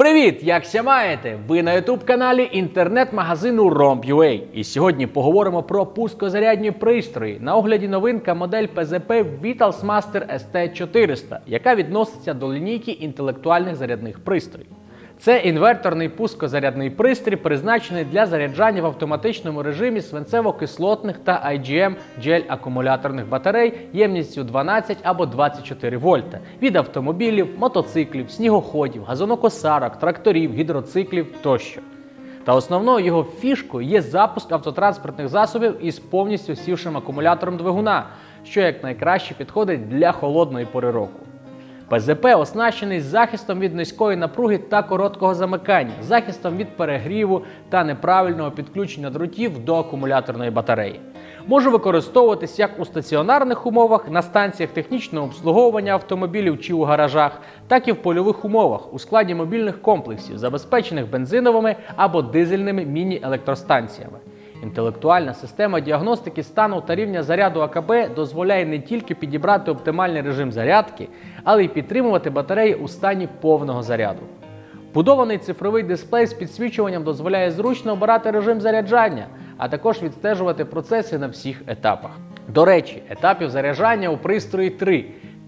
Привіт! Якся маєте? Ви на youtube каналі інтернет-магазину Romp.ua. І сьогодні поговоримо про пускозарядні пристрої. На огляді новинка модель PZP Vitals Master ST400, яка відноситься до лінійки інтелектуальних зарядних пристроїв. Це інверторний пускозарядний пристрій, призначений для заряджання в автоматичному режимі свинцево-кислотних та IGM джель акумуляторних батарей ємністю 12 або 24 вольта від автомобілів, мотоциклів, снігоходів, газонокосарок, тракторів, гідроциклів тощо. Та основною його фішкою є запуск автотранспортних засобів із повністю сівшим акумулятором двигуна, що якнайкраще підходить для холодної пори року. ПЗП оснащений захистом від низької напруги та короткого замикання, захистом від перегріву та неправильного підключення дротів до акумуляторної батареї. Може використовуватись як у стаціонарних умовах на станціях технічного обслуговування автомобілів чи у гаражах, так і в польових умовах у складі мобільних комплексів, забезпечених бензиновими або дизельними міні-електростанціями. Інтелектуальна система діагностики стану та рівня заряду АКБ дозволяє не тільки підібрати оптимальний режим зарядки, але й підтримувати батареї у стані повного заряду. Будований цифровий дисплей з підсвічуванням дозволяє зручно обирати режим заряджання, а також відстежувати процеси на всіх етапах. До речі, етапів заряджання у пристрої три: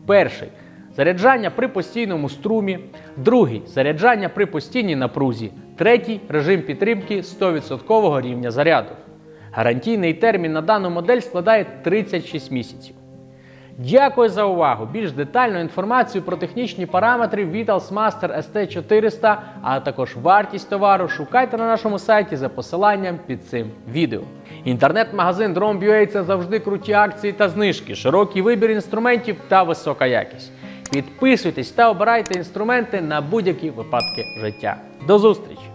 перший заряджання при постійному струмі, другий заряджання при постійній напрузі, третій режим підтримки 100% рівня заряду. Гарантійний термін на дану модель складає 36 місяців. Дякую за увагу! Більш детальну інформацію про технічні параметри Vitals Master ST400, а також вартість товару шукайте на нашому сайті за посиланням під цим відео. Інтернет-магазин Drom.ua – це завжди круті акції та знижки, широкий вибір інструментів та висока якість. Підписуйтесь та обирайте інструменти на будь-які випадки життя. До зустрічі!